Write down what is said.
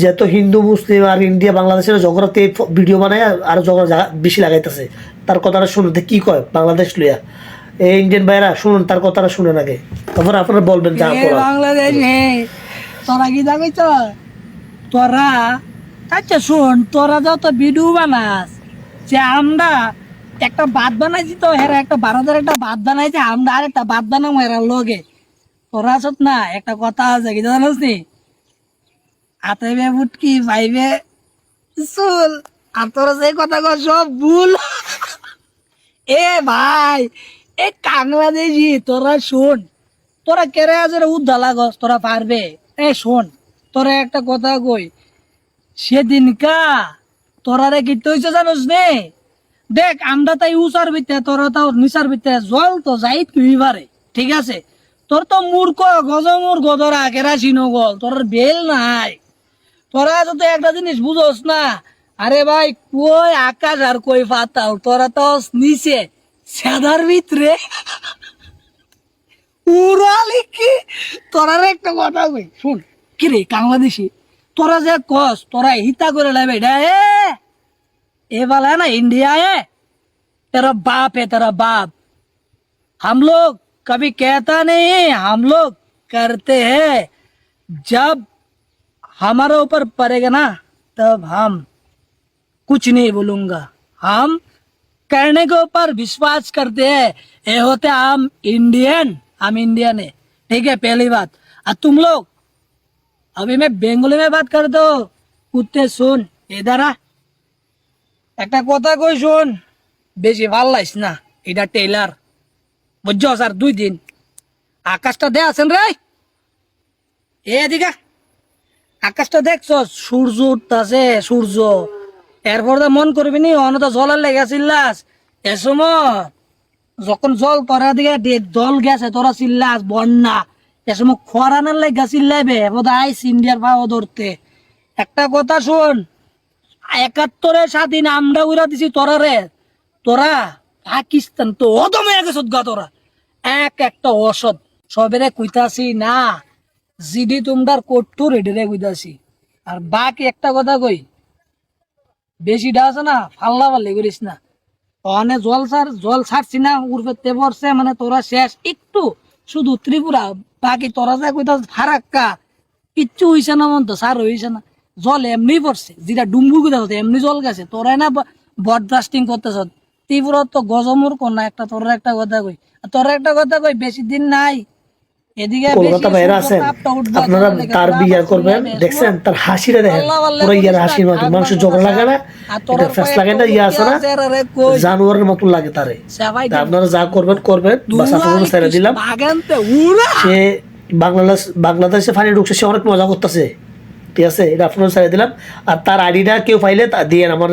যেহেতু হিন্দু মুসলিম আর ইন্ডিয়া বাংলাদেশের ঝগড়াতে ভিডিও বানায় আর ঝগড়া বেশি লাগাইতেছে। তার কথাটা শুনুন কি কয় বাংলাদেশ লইয়া। এই ইন্ডিয়ান ভাইরা শুনুন তার কথাটা শুনেন আগে। তারপর আপনারা বলবেন যা বাংলাদেশ তোরা কি যাবি তো? তোরা আচ্ছা শোন তোরা যত ভিডিও বানাস যে আমরা একটা বাদ বানাইছি তো হেরা একটা ভারতের একটা বাদ বানাইছে আমরা আর একটা বাদ বানাবো হেরা লগে। তোরা আসত না একটা কথা আছে কি জানাস নি? আতাইবে বুটকি পাইবে চুল। আর তোরা সেই কথা কর সব ভুল। এ ভাই, এ বাংলাদেশি তোরা শোন। তোরা কেরে আজের উদ্ধা লাগস তোরা পারবে? এ শোন, তোরা একটা কথা কই, সেদিনকা তোরা রে কি তৈছে জানোস নে? দেখ, আমরা তাই উচার বিতে তোরা তাও নিচার ভিতরে জল তো যাই তুই পারে ঠিক আছে? তোর তো মূর্খ গজমুর গদরা কেরাসিন গল? তোর বেল নাই। তোরা যদি একটা জিনিস বুঝোস না আরে ভাই কই আকাশ আর কই পাতাল তোরা তো নিচে সাদার ভিতরে উড়ালি কি তোরা একটা কথা কই শুন কি রে বাংলাদেশি তোরা যে কস তোরা হিতা করে লাইবে এটা এ ये वाला है ना इंडिया है तेरा बाप है तेरा बाप हम लोग कभी कहता नहीं हम लोग करते हैं जब हमारे ऊपर पड़ेगा ना तब हम कुछ नहीं बोलूंगा हम करने के ऊपर विश्वास करते हैं ये होते हम इंडियन हम इंडियन है ठीक है पहली बात और तुम लोग अभी मैं बेंगोली में बात कर दो कुत्ते सुन इधर आ একটা কথা কই শোন বেশি ভাল লাগছ না এটা টেইলার বুঝছ স্যার দুই দিন আকাশটা দে আছেন রে এ এদিকে আকাশটা দেখছ? সূর্য উঠতাছে, সূর্য। এরপর তো মন করবি নি অনত জলের লেগেছিলাস এ সময় যখন জল তোরা দিকে জল গেছে, তোরা চিল্লাস, বন্যা। এ সময় খরানের লেগা চিল্লাইবে বোধ আইস ইন্ডিয়ার ভাও ধরতে। একটা কথা শোন একাত্তরের স্বাধীন আমরা উড়া দিছি তোরা রে। তোরা পাকিস্তান তো অদম গেছত গা তোরা। এক একটা অসৎ, সবেরে কইতাছি না। জিডি তোমরার কোট্টু রেডি রে কইতাছি। আর বাকি একটা কথা কই বেশিটা আছে না, ফাল্লা পাল্লি করিস না। অনে জল ছাড় জল ছাড়ছি না উর্ফেতে পড়ছে মানে তোরা শেষ। একটু শুধু ত্রিপুরা, বাকি তোরা যা কইতাছ ফারাক্কা, কিচ্ছু হইছে না মন তো সার হইছে না। জল এমনি পড়ছে, যেটা ডুম্বু কথা হতো এমনি জল গেছে। তোরাই না বডকাস্টিং করতেছ। ত্রিপুরা তো গজমুর কোনা একটা তোর একটা কথা কই। তোর একটা কথা কই, বেশি দিন নাই। বেশি কলকাতা বাইরে আছেন আপনারা তার তাপ করবেন? দেখছেন তার হাসিটা দেখেন আল্লাহ আল্লাহ পুরো ইয়ার হাসির মতো মানুষের ঝগড়া লাগে না? এটা ফেস লাগে না ইয়ে আছে না? জানোয়ারের মতো লাগে তারে। আপনারা যা করবেন করবেন বাস আপনাদের ছেড়ে দিলাম। সে বাংলাদেশ বাংলাদেশে ফানি ঢুকছে সে অনেক মজা করতেছে। ঠিক আছে? এটা আপনারা ছেড়ে দিলাম। আর তার আইডিটা কেউ পাইলে তা দিয়ে আমার